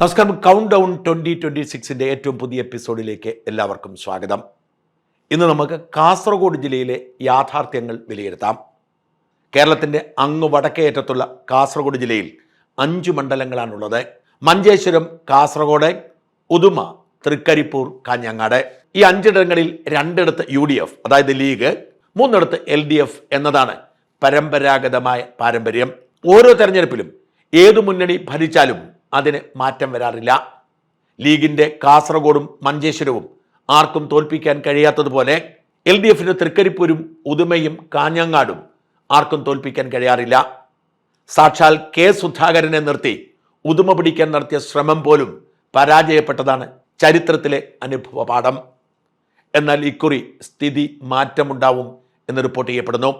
നമസ്കാരം. Count down twenty twenty സിക്സിന്റെ ഏറ്റവും പുതിയ എപ്പിസോഡിലേക്ക് എല്ലാവർക്കും സ്വാഗതം. ഇന്ന് നമുക്ക് കാസർഗോഡ് ജില്ലയിലെ യാഥാർത്ഥ്യങ്ങൾ വിലയിരുത്താം. കേരളത്തിന്റെ അങ്ങ് വടക്കേയറ്റത്തുള്ള കാസർഗോഡ് ജില്ലയിൽ അഞ്ച് മണ്ഡലങ്ങളാണുള്ളത്. മഞ്ചേശ്വരം കാസർഗോഡ് ഉദുമ തൃക്കരിപ്പൂർ കാഞ്ഞങ്ങാട്. ഈ അഞ്ചിടങ്ങളിൽ രണ്ടിടത്ത് യു ഡി എഫ് അതായത് ലീഗ് മൂന്നിടത്ത് എൽ ഡി എഫ് എന്നതാണ് പരമ്പരാഗതമായ പാരമ്പര്യം. ഓരോ തെരഞ്ഞെടുപ്പിലും ഏതു മുന്നണി ഭരിച്ചാലും അതിന് മാറ്റം വരാറില്ല. ലീഗിന്റെ കാസർഗോഡും മഞ്ചേശ്വരവും ആർക്കും തോൽപ്പിക്കാൻ കഴിയാത്തതുപോലെ എൽ ഡി എഫിന് തൃക്കരിപ്പൂരും ഉദുമയും കാഞ്ഞങ്ങാടും ആർക്കും തോൽപ്പിക്കാൻ കഴിയാറില്ല. സാക്ഷാൽ കെ സുധാകരനെ നിർത്തി ഉദുമ പിടിക്കാൻ നടത്തിയ ശ്രമം പോലും പരാജയപ്പെട്ടതാണ് ചരിത്രത്തിലെ അനുഭവ പാഠം. എന്നാൽ ഇക്കുറി സ്ഥിതി മാറ്റമുണ്ടാവും എന്ന് റിപ്പോർട്ട് ചെയ്യപ്പെടുന്നു.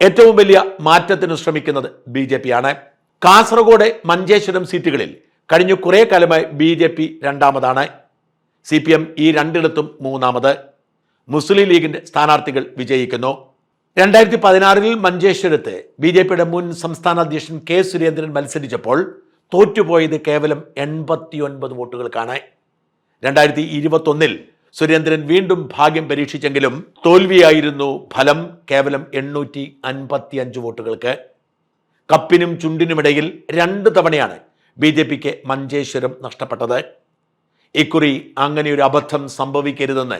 ഏറ്റവും വലിയ മാറ്റത്തിന് ശ്രമിക്കുന്നത് ബി ജെ കാസർഗോഡ് മഞ്ചേശ്വരം സീറ്റുകളിൽ കഴിഞ്ഞ കുറേ കാലമായി ബി ജെ പി രണ്ടാമതാണ്. സി പി എം ഈ രണ്ടിടത്തും മൂന്നാമത്. മുസ്ലിം ലീഗിന്റെ സ്ഥാനാർത്ഥികൾ വിജയിക്കുന്നു. രണ്ടായിരത്തി പതിനാറിൽ മഞ്ചേശ്വരത്ത് ബി ജെ പിയുടെ മുൻ സംസ്ഥാന അധ്യക്ഷൻ കെ സുരേന്ദ്രൻ മത്സരിച്ചപ്പോൾ തോറ്റുപോയത് കേവലം എൺപത്തിയൊൻപത് വോട്ടുകൾക്കാണ്. രണ്ടായിരത്തി ഇരുപത്തൊന്നിൽ സുരേന്ദ്രൻ വീണ്ടും ഭാഗ്യം പരീക്ഷിച്ചെങ്കിലും തോൽവിയായിരുന്നു ഫലം കേവലം എണ്ണൂറ്റി അൻപത്തി അഞ്ച് വോട്ടുകൾക്ക്. കപ്പിനും ചുണ്ടിനുമിടയിൽ രണ്ട് തവണയാണ് ബി ജെ പിക്ക് മഞ്ചേശ്വരം നഷ്ടപ്പെട്ടത്. ഇക്കുറി അങ്ങനെയൊരു അബദ്ധം സംഭവിക്കരുതെന്ന്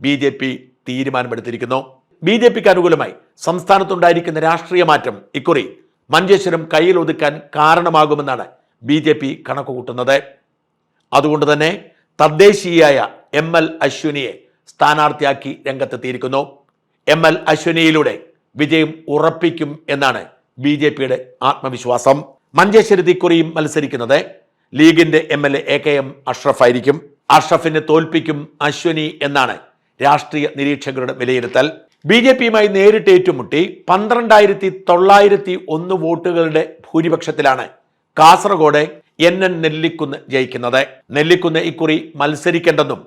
ബി ജെ പി തീരുമാനമെടുത്തിരിക്കുന്നു. ബി ജെ പിക്ക് അനുകൂലമായി സംസ്ഥാനത്തുണ്ടായിരിക്കുന്ന രാഷ്ട്രീയ മാറ്റം ഇക്കുറി മഞ്ചേശ്വരം കയ്യിൽ ഒതുക്കാൻ കാരണമാകുമെന്നാണ് ബി ജെ പി കണക്കുകൂട്ടുന്നത്. അതുകൊണ്ട് തന്നെ തദ്ദേശീയായ എം എൽ അശ്വിനിയെ സ്ഥാനാർത്ഥിയാക്കി രംഗത്തെത്തിയിരിക്കുന്നു. എം എൽ അശ്വിനിയിലൂടെ വിജയം ഉറപ്പിക്കും എന്നാണ് ബി ജെ പിയുടെ ആത്മവിശ്വാസം. മഞ്ചേശ്വരത്ത് ഇക്കുറിയും മത്സരിക്കുന്നത് ലീഗിന്റെ M L A K M Ashraf ആയിരിക്കും. അഷ്റഫിനെ തോൽപ്പിക്കും അശ്വനി എന്നാണ് രാഷ്ട്രീയ നിരീക്ഷകരുടെ വിലയിരുത്തൽ. ബി ജെ പിയുമായി നേരിട്ട് ഏറ്റുമുട്ടി പന്ത്രണ്ടായിരത്തി തൊള്ളായിരത്തി ഒന്ന് വോട്ടുകളുടെ ഭൂരിപക്ഷത്തിലാണ് കാസർഗോഡ് എൻ എൻ നെല്ലിക്കുന്ന് ജയിക്കുന്നത്. നെല്ലിക്കുന്ന് ഇക്കുറി മത്സരിക്കേണ്ടെന്നും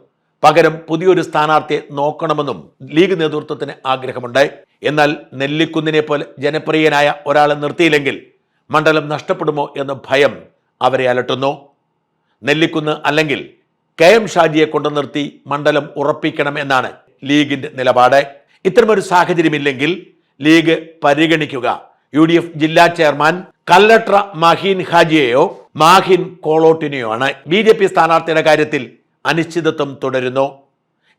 പകരം പുതിയൊരു സ്ഥാനാർത്ഥിയെ നോക്കണമെന്നും ലീഗ് നേതൃത്വത്തിന് ആഗ്രഹമുണ്ട്. എന്നാൽ നെല്ലിക്കുന്നിനെ പോലെ ജനപ്രിയനായ ഒരാളെ നിർത്തിയില്ലെങ്കിൽ മണ്ഡലം നഷ്ടപ്പെടുമോ എന്ന ഭയം അവരെ അലട്ടുന്നു. നെല്ലിക്കുന്ന് അല്ലെങ്കിൽ കെ എം ഷാജിയെ കൊണ്ടു നിർത്തി മണ്ഡലം ഉറപ്പിക്കണം എന്നാണ് ലീഗിന്റെ നിലപാട്. ഇത്തരമൊരു സാഹചര്യമില്ലെങ്കിൽ ലീഗ് പരിഗണിക്കുക. യു ഡി എഫ് ജില്ലാ ചെയർമാൻ കല്ലട്ര മഹീൻ ഹാജിയെയോ മാഹിൻ കോളോട്ടിനെയോ ആണ്. ബി ജെ പി സ്ഥാനാർത്ഥിയുടെ കാര്യത്തിൽ അനിശ്ചിതത്വം തുടരുന്നു.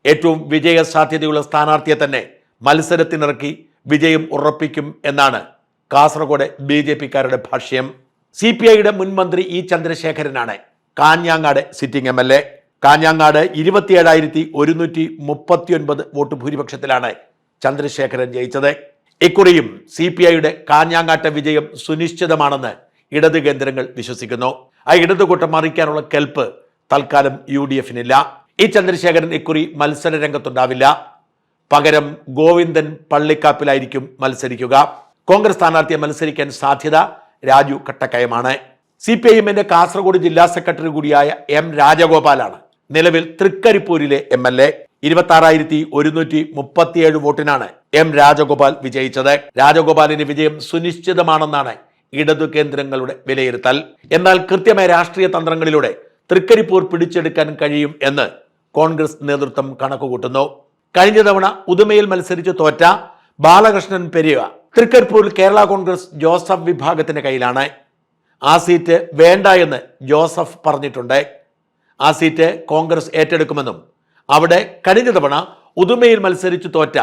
ഏറ്റവും വിജയ സാധ്യതയുള്ള സ്ഥാനാർത്ഥിയെ തന്നെ മത്സരത്തിനിറക്കി വിജയം ഉറപ്പിക്കും എന്നാണ് കാസർഗോഡ് ബി ജെ പിക്കാരുടെ ഭാഷ്യം. സി പി ഐയുടെ മുൻ മന്ത്രി E ചന്ദ്രശേഖരനാണ് Kanhangad sitting M L A. Kanhangad ഇരുപത്തിയേഴായിരത്തി ഒരുന്നൂറ്റി മുപ്പത്തി ഒൻപത് വോട്ട് ഭൂരിപക്ഷത്തിലാണ് ചന്ദ്രശേഖരൻ ജയിച്ചത്. ഇക്കുറിയും സി പി ഐയുടെ കാഞ്ഞാങ്ങാട്ട വിജയം സുനിശ്ചിതമാണെന്ന് ഇടത് കേന്ദ്രങ്ങൾ വിശ്വസിക്കുന്നു. ആ ഇടതുകൂട്ടം മറിക്കാനുള്ള കെൽപ്പ് തൽക്കാലം യു ഡി എഫിനില്ല ഇ ചന്ദ്രശേഖരൻ ഇക്കുറി മത്സര രംഗത്തുണ്ടാവില്ല. പകരം ഗോവിന്ദൻ പള്ളിക്കാപ്പിലായിരിക്കും മത്സരിക്കുക. കോൺഗ്രസ് സ്ഥാനാർത്ഥിയെ മത്സരിക്കാൻ സാധ്യത രാജു കട്ടക്കയമാണ്. സി പി ഐ എമ്മിന്റെ കാസർഗോഡ് ജില്ലാ സെക്രട്ടറി കൂടിയായ എം രാജഗോപാലാണ് നിലവിൽ തൃക്കരിപ്പൂരിലെ എം എൽ എ. ഇരുപത്തി ആറായിരത്തി ഒരുന്നൂറ്റി മുപ്പത്തിയേഴ് വോട്ടിനാണ് എം രാജഗോപാൽ വിജയിച്ചത്. രാജഗോപാലിന്റെ വിജയം സുനിശ്ചിതമാണെന്നാണ് ഇടതു കേന്ദ്രങ്ങളുടെ വിലയിരുത്തൽ. എന്നാൽ കൃത്യമായ രാഷ്ട്രീയ തന്ത്രങ്ങളിലൂടെ തൃക്കരിപ്പൂർ പിടിച്ചെടുക്കാൻ കഴിയും എന്ന് കോൺഗ്രസ് നേതൃത്വം കണക്കുകൂട്ടുന്നു. കഴിഞ്ഞ തവണ ഉദുമയിൽ മത്സരിച്ച് തോറ്റ ബാലകൃഷ്ണൻ പെരിയ തൃക്കരിപ്പൂരിൽ കേരള കോൺഗ്രസ് ജോസഫ് വിഭാഗത്തിന്റെ കയ്യിലാണ്. ആ സീറ്റ് വേണ്ട എന്ന് ജോസഫ് പറഞ്ഞിട്ടുണ്ട്. ആ സീറ്റ് കോൺഗ്രസ് ഏറ്റെടുക്കുമെന്നും അവിടെ കഴിഞ്ഞ തവണ ഉദുമയിൽ മത്സരിച്ചു തോറ്റ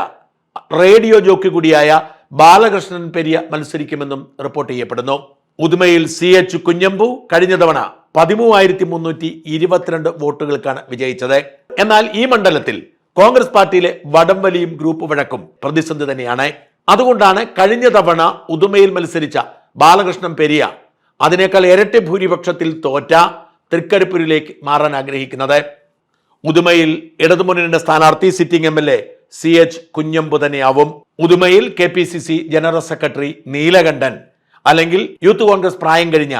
റേഡിയോ ജോക്കി കൂടിയായ ബാലകൃഷ്ണൻ പെരിയ മത്സരിക്കുമെന്നും റിപ്പോർട്ട് ചെയ്യപ്പെടുന്നു. ഉദുമയിൽ സി എച്ച് കുഞ്ഞമ്പു കഴിഞ്ഞ തവണ പതിമൂവായിരത്തി മുന്നൂറ്റി ഇരുപത്തിരണ്ട് വോട്ടുകൾക്കാണ് വിജയിച്ചത്. എന്നാൽ ഈ മണ്ഡലത്തിൽ കോൺഗ്രസ് പാർട്ടിയിലെ വടംവലിയും ഗ്രൂപ്പ് വഴക്കും പ്രതിസന്ധി തന്നെയാണ്. അതുകൊണ്ടാണ് കഴിഞ്ഞ തവണ ഉദുമയിൽ മത്സരിച്ച ബാലകൃഷ്ണൻ പെരിയ അതിനേക്കാൾ ഇരട്ടി ഭൂരിപക്ഷത്തിൽ തോറ്റ തൃക്കരിപ്പൂരിലേക്ക് മാറാൻ ആഗ്രഹിക്കുന്നത്. ഉദുമയിൽ ഇടതുമുന്നണിയുടെ സ്ഥാനാർത്ഥി sitting M L A C H Kunhambu തന്നെയാവും. ഉദുമയിൽ K P C C general secretary Neelakantan അല്ലെങ്കിൽ യൂത്ത് കോൺഗ്രസ് പ്രായം കഴിഞ്ഞ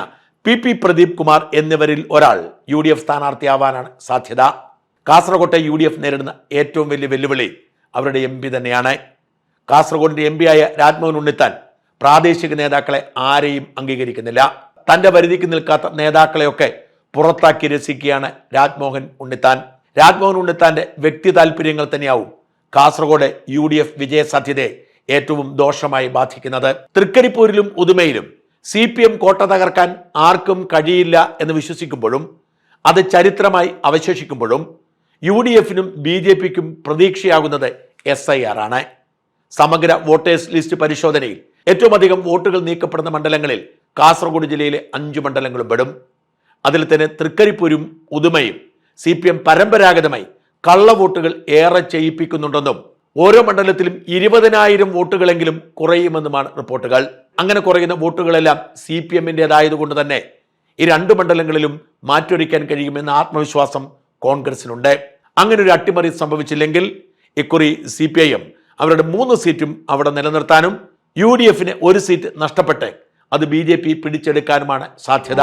പി പി പ്രദീപ് കുമാർ എന്നിവരിൽ ഒരാൾ യു ഡി എഫ് സ്ഥാനാർത്ഥിയാവാനാണ് സാധ്യത. കാസർകോട്ടെ യു ഡി എഫ് നേരിടുന്ന ഏറ്റവും വലിയ വെല്ലുവിളി അവരുടെ എം പി തന്നെയാണ്. കാസർഗോഡിന്റെ എം പിയായ രാജ്മോഹൻ ഉണ്ണിത്താൻ പ്രാദേശിക നേതാക്കളെ ആരെയും അംഗീകരിക്കുന്നില്ല. തന്റെ പരിധിക്ക് നിൽക്കാത്ത നേതാക്കളെയൊക്കെ പുറത്താക്കി രസിക്കുകയാണ് രാജ്മോഹൻ ഉണ്ണിത്താൻ. രാജ്മോഹൻ ഉണ്ണിത്താന്റെ വ്യക്തി താല്പര്യങ്ങൾ തന്നെയാവും കാസർഗോഡ് യു ഡി എഫ് വിജയസാധ്യതയെ ഏറ്റവും ദോഷമായി ബാധിക്കുന്നത്. തൃക്കരിപ്പൂരിലും ഉദുമയിലും സി പി എം കോട്ട തകർക്കാൻ ആർക്കും കഴിയില്ല എന്ന് വിശ്വസിക്കുമ്പോഴും അത് ചരിത്രമായി അവശേഷിക്കുമ്പോഴും യു ഡി എഫിനും ബി ജെ പിക്കും പ്രതീക്ഷയാകുന്നത് എസ് ഐ ആർ ആണ്. സമഗ്ര വോട്ടേഴ്സ് ലിസ്റ്റ് പരിശോധനയിൽ ഏറ്റവും അധികം വോട്ടുകൾ നീക്കപ്പെടുന്ന മണ്ഡലങ്ങളിൽ കാസർഗോഡ് ജില്ലയിലെ അഞ്ച് മണ്ഡലങ്ങളും പെടും. അതിൽ തന്നെ തൃക്കരിപ്പൂരും ഉദുമയും സി പി എം പരമ്പരാഗതമായി കള്ളവോട്ടുകൾ ഏറെ ചെയ്യിപ്പിക്കുന്നുണ്ടെന്നും ഓരോ മണ്ഡലത്തിലും ഇരുപതിനായിരം വോട്ടുകളെങ്കിലും കുറയുമെന്നുമാണ് റിപ്പോർട്ടുകൾ. അങ്ങനെ കുറയുന്ന വോട്ടുകളെല്ലാം സി പി എമ്മിന്റെതായതുകൊണ്ട് തന്നെ ഈ രണ്ട് മണ്ഡലങ്ങളിലും മാറ്റൊരുക്കാൻ കഴിയുമെന്ന ആത്മവിശ്വാസം കോൺഗ്രസിനുണ്ട്. അങ്ങനെ ഒരു അട്ടിമറി സംഭവിച്ചില്ലെങ്കിൽ ഇക്കുറി സി പി ഐ എം അവരുടെ മൂന്ന് സീറ്റും അവിടെ നിലനിർത്താനും യു ഡി എഫിന് ഒരു സീറ്റ് നഷ്ടപ്പെട്ട് അത് ബി ജെ പി പിടിച്ചെടുക്കാനുമാണ് സാധ്യത.